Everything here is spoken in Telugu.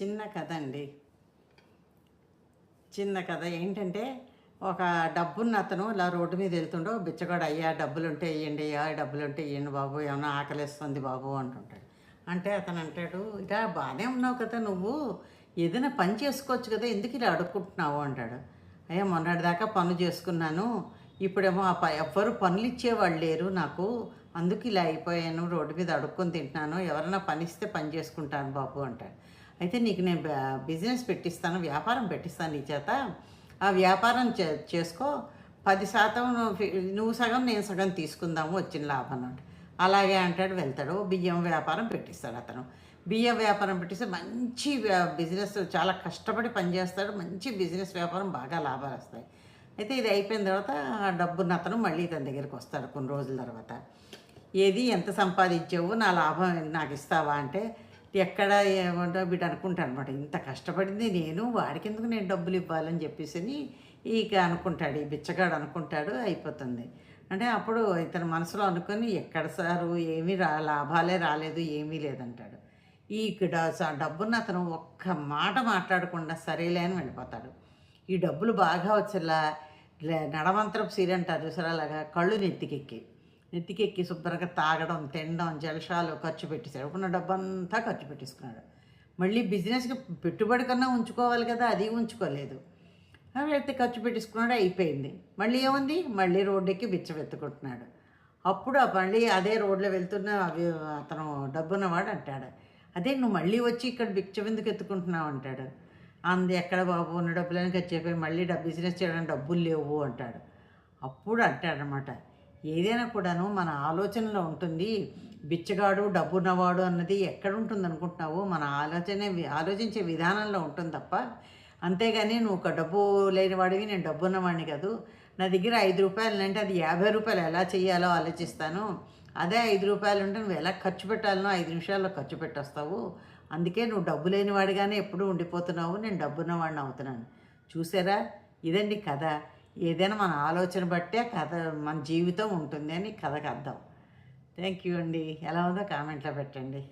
చిన్న కథ అండి చిన్న కథ ఏంటంటే ఒక డబ్బున్న అతను ఇలా రోడ్డు మీద వెళ్తుండో బిచ్చగాడు అయ్యా డబ్బులుంటే ఇవ్వండి అయ్యా డబ్బులుంటే ఇవ్వండి బాబు ఏమన్నా ఆకలిస్తుంది బాబు అంటుంటాడు. అంటే అతను అంటాడు ఇలా బాగానే ఉన్నావు కదా నువ్వు ఏదైనా పని చేసుకోవచ్చు కదా ఎందుకు ఇలా అడుక్కుంటున్నావు? అంటాడు. అయ్యా మొన్నటిదాకా పనులు చేసుకున్నాను ఇప్పుడేమో ఆ ప- ఎవ్వరు పనులు ఇచ్చేవాళ్ళు లేరు నాకు అందుకు ఇలా అయిపోయాను రోడ్డు మీద అడుక్కొని తింటున్నాను ఎవరైనా పనిస్తే పని చేసుకుంటాను బాబు అంటాడు. అయితే నీకు నేను బిజినెస్ పెట్టిస్తాను వ్యాపారం పెట్టిస్తాను నీ చేత. ఆ వ్యాపారం చే చేసుకో. పది శాతం నువ్వు నువ్వు సగం నేను సగం తీసుకుందాము వచ్చిన లాభం అన్నట్టు. అలాగే అంటాడు వెళ్తాడు. బియ్యం వ్యాపారం పెట్టిస్తాడు అతను. బియ్యం వ్యాపారం పెట్టిస్తే మంచి బిజినెస్ చాలా కష్టపడి పనిచేస్తాడు మంచి బిజినెస్ వ్యాపారం బాగా లాభాలు వస్తాయి. అయితే ఇది అయిపోయిన తర్వాత ఆ డబ్బున్న అతను మళ్ళీ తన దగ్గరికి వస్తాడు కొన్ని రోజుల తర్వాత. ఏది ఎంత సంపాదించావు నా లాభం నాకు ఇస్తావా అంటే ఎక్కడ ఏమంటో వీడు అనుకుంటాను అనమాట ఇంత కష్టపడింది నేను వాడికి ఎందుకు నేను డబ్బులు ఇవ్వాలని చెప్పేసి ఇక అనుకుంటాడు ఈ బిచ్చగాడు అనుకుంటాడు అయిపోతుంది. అంటే అప్పుడు ఇతని మనసులో అనుకొని ఎక్కడ సారు ఏమీ రా లాభాలే రాలేదు ఏమీ లేదంటాడు. ఈ ఇక్కడ డబ్బున్న అతను ఒక్క మాట మాట్లాడకుండా సరేలే అని వెళ్ళిపోతాడు. ఈ డబ్బులు బాగా వచ్చేలా లే- సీరంటారు చూసారా అలాగా కళ్ళు నెత్తికెక్కి. నెత్తికెక్కి శుభ్రంగా తాగడం తినడం జలసాలు ఖర్చు పెట్టేశాడు. ఉన్న డబ్బంతా ఖర్చు పెట్టేసుకున్నాడు. మళ్ళీ బిజినెస్కి పెట్టుబడి కన్నా ఉంచుకోవాలి కదా అది ఉంచుకోలేదు. అయితే ఖర్చు పెట్టేసుకున్నాడు అయిపోయింది. మళ్ళీ ఏముంది? మళ్ళీ రోడ్డెక్కి బిచ్చబెత్తుకుంటున్నాడు అప్పుడు మళ్ళీ అదే రోడ్లో వెళ్తున్న అవి అతను డబ్బున్నవాడు అంటాడు. అదే నువ్వు మళ్ళీ వచ్చి ఇక్కడ బిచ్చబిందుకు ఎత్తుకుంటున్నావు అంటాడు. అంది ఎక్కడ బాబు ఉన్న డబ్బులని ఖర్చు అయిపోయి మళ్ళీ బిజినెస్ చేయడానికి డబ్బులు లేవు అంటాడు. అప్పుడు అంటాడనమాట ఏదైనా కూడాను మన ఆలోచనలో ఉంటుంది. బిచ్చగాడు డబ్బున్నవాడు అన్నది ఎక్కడ ఉంటుంది అనుకుంటున్నావు మన ఆలోచన ఆలోచించే విధానంలో ఉంటుంది తప్ప. అంతేగాని నువ్వు ఒక డబ్బు లేనివాడివి నేను డబ్బు ఉన్నవాడిని కాదు. నా దగ్గర ఐదు రూపాయలు అంటే అది యాభై రూపాయలు ఎలా చేయాలో ఆలోచిస్తాను. అదే ఐదు రూపాయలు ఉంటే నువ్వు ఎలా ఖర్చు పెట్టాలనో ఐదు నిమిషాల్లో ఖర్చు పెట్టొస్తావు. అందుకే నువ్వు డబ్బు లేనివాడిగానే ఎప్పుడూ ఉండిపోతున్నావు. నేను డబ్బు ఉన్నవాడిని అవుతున్నాను. చూసారా? ఇదండి కథ. ఏదైనా మన ఆలోచన బట్టే కథ మన జీవితం ఉంటుంది అని కథకు అర్థం. థ్యాంక్ యూ అండి. ఎలా ఉందో కామెంట్లో పెట్టండి.